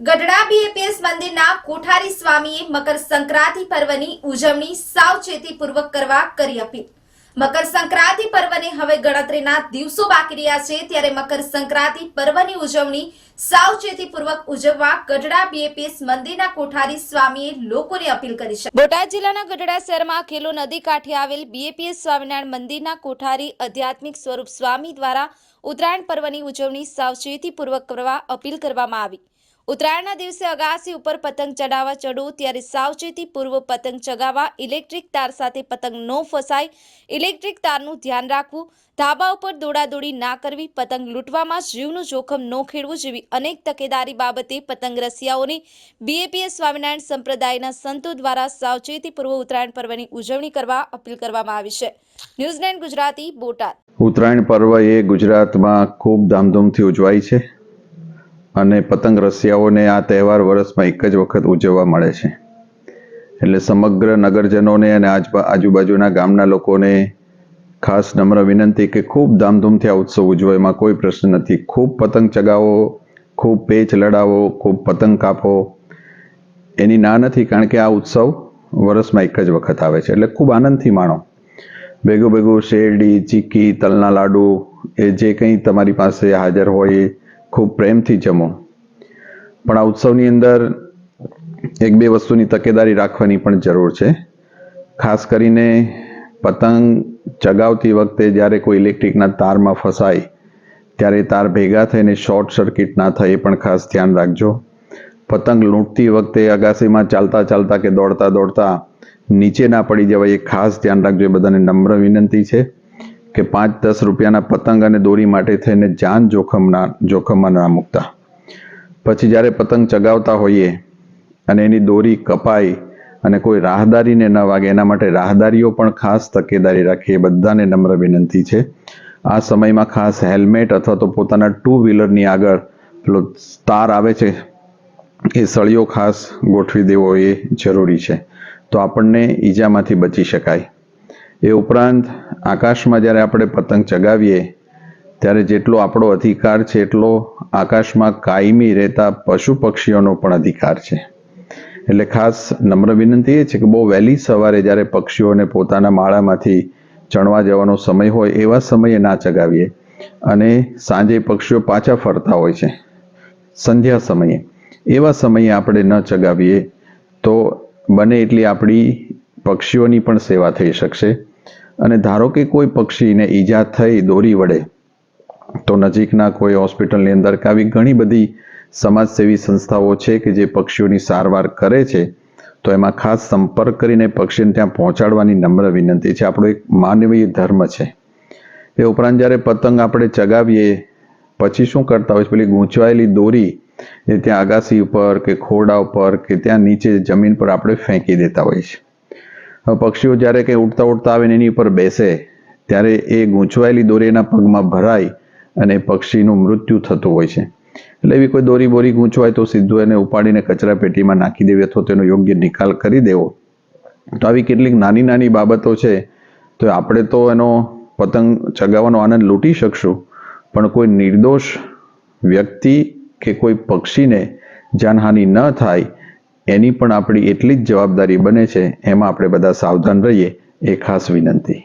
Gadhada BAPS મંદિરના કોઠારી સ્વામીએ મકર સંક્રાંતિ પર્વની ઉજવણી સાવચેતીપૂર્વક કરવા કરી અપીલ. મકર સંક્રાંતિ પર્વને હવે ગણતરીના દિવસો બાકી રહ્યા છે ત્યારે મકર સંક્રાંતિ પર્વની ઉજવણી સાવચેતીપૂર્વક ઉજવવા ગઢડા બીએપીએસ મંદિરના કોઠારી સ્વામીએ લોકોને અપીલ કરી છે. બોટાદ જિલ્લાના ગઢડા શહેરમાં ખેલો નદી કાંઠે આવેલ બીએપીએસ સ્વામિનારાયણ મંદિરના કોઠારી આધ્યાત્મિક સ્વરૂપ સ્વામી દ્વારા ઉત્તરાયણ પર્વની ઉજવણી સાવચેતીપૂર્વક કરવા અપીલ કરવામાં આવી. ઉત્તરાયણના દિવસે અગાસી ઉપર પતંગ ચડાવવા ચડવું ત્યારે સાવચેતી પૂર્વ પતંગ ચગાવવા, ઇલેક્ટ્રિક તાર સાથે પતંગ ન ફસાય, ઇલેક્ટ્રિક તારનું ધ્યાન રાખવું, ધાબા ઉપર દોડાદોડી ના કરવી, પતંગ લૂંટવામાં જીવનું જોખમ ન ખેડવું જેવી અનેક તકેદારી બાબતે પતંગ રસિયાઓને બીએપીએસ સ્વામિનારાયણ સંપ્રદાયના સંતો દ્વારા સાવચેતીપૂર્વક ઉત્તરાયણ પર્વની ઉજવણી કરવા અપીલ કરવામાં આવી છે. ન્યૂઝીલેન્ડ ગુજરાતી, બોટાદ. ઉત્તરાયણ પર્વ એ ગુજરાતમાં ખૂબ ધામધૂમથી ઉજવાય છે. અને પતંગ રસિયાઓને આ તહેવાર વર્ષમાં એક જ વખત ઉજવવા મળે છે. એટલે સમગ્ર નગરજનોને અને આજુ આજુબાજુના ગામના લોકોને ખાસ નમ્ર વિનંતી કે ખૂબ ધામધૂમથી આ ઉત્સવ ઉજવો. એમાં કોઈ પ્રશ્ન નથી. ખૂબ પતંગ ચગાવો, ખૂબ પેચ લડાવો, ખૂબ પતંગ કાપો. એની ના નથી કારણ કે આ ઉત્સવ વર્ષમાં એક જ વખત આવે છે. એટલે ખૂબ આનંદથી માણો. ભેગું ભેગું શેરડી ચીકી તલના લાડુ, એ જે કંઈ તમારી પાસે હાજર હોય ખૂબ પ્રેમથી જમો. પણ આ ઉત્સવની અંદર એક બે વસ્તુની તકેદારી રાખવાની પણ જરૂર છે. ખાસ કરીને પતંગ ચગાવતી વખતે જ્યારે કોઈ ઇલેક્ટ્રિકના તારમાં ફસાય, ત્યારે તાર ભેગા થઈને શોર્ટ સર્કિટ ના થાય એ પણ ખાસ ધ્યાન રાખજો. પતંગ લૂંટતી વખતે અગાસીમાં ચાલતા ચાલતા કે દોડતા દોડતા નીચે ના પડી જવાય એ ખાસ ધ્યાન રાખજો. એ બધાને નમ્ર વિનંતી છે. કે પાંચ દસ રૂપિયાના પતંગ અને દોરી માટે થઈને જાન જોખમના જોખમમાં ના મૂકતા. પછી જ્યારે પતંગ ચગાવતા હોઈએ અને એની દોરી કપાય અને કોઈ રાહદારીને ન વાગે, એના માટે રાહદારીઓ પણ ખાસ તકેદારી રાખે, એ બધાને નમ્ર વિનંતી છે. આ સમયમાં ખાસ હેલ્મેટ અથવા તો પોતાના ટુ વ્હીલરની આગળ પેલો તાર આવે છે, એ સળિયો ખાસ ગોઠવી દેવો એ જરૂરી છે. તો આપણને ઈજામાંથી બચી શકાય. એ ઉપરાંત આકાશમાં જ્યારે આપણે પતંગ ચગાવીએ, ત્યારે જેટલો આપણો અધિકાર છે, એટલો આકાશમાં કાયમી રહેતા પશુ પક્ષીઓનો પણ અધિકાર છે. એટલે ખાસ નમ્ર વિનંતી એ છે કે બહુ વહેલી સવારે જ્યારે પક્ષીઓને પોતાના માળામાંથી ચણવા જવાનો સમય હોય, એવા સમયે ના ચગાવીએ. અને સાંજે પક્ષીઓ પાછા ફરતા હોય છે, સંધ્યા સમયે. એવા સમયે આપણે ન ચગાવીએ તો બને એટલી આપણી પક્ષીઓની પણ સેવા થઈ શકશે. અને ધારો કે કોઈ પક્ષીને ઈજા થઈ દોરી વડે તો નજીકના કોઈ હોસ્પિટલની અંદર કે આવી ઘણી બધી સમાજસેવી સંસ્થાઓ છે કે જે પક્ષીઓની સારવાર કરે છે, તો એમાં ખાસ સંપર્ક કરીને પક્ષીને ત્યાં પહોંચાડવાની નમ્ર વિનંતી છે. આપણો એક માનવીય ધર્મ છે. એ ઉપરાંત જ્યારે પતંગ આપણે ચગાવીએ, પછી શું કરતા હોય છે? પેલી ગૂંચવાયેલી દોરી એ ત્યાં અગાસી ઉપર કે ખોરડા ઉપર કે ત્યાં નીચે જમીન પર આપણે ફેંકી દેતા છીએ હવે પક્ષીઓ જ્યારે કંઈ ઉડતા ઉડતા આવે એની ઉપર બેસે, ત્યારે એ ગૂંચવાયેલી દોરી એના પગમાં ભરાય અને પક્ષીનું મૃત્યુ થતું હોય છે. એટલે એવી કોઈ દોરી બોરી ગૂંચવાય તો સીધું એને ઉપાડીને કચરા પેટીમાં નાખી દેવી અથવા તેનો યોગ્ય નિકાલ કરી દેવો. તો આવી કેટલીક નાની નાની બાબતો છે, તો આપણે તો એનો પતંગ ચગાવવાનો આનંદ લૂંટી શકશું, પણ કોઈ નિર્દોષ વ્યક્તિ કે કોઈ પક્ષીને જાનહાનિ ન થાય એની પણ આપણી એટલી જ જવાબદારી બને છે, એમાં આપણે બધા સાવધાન રહીએ, એ ખાસ વિનંતી.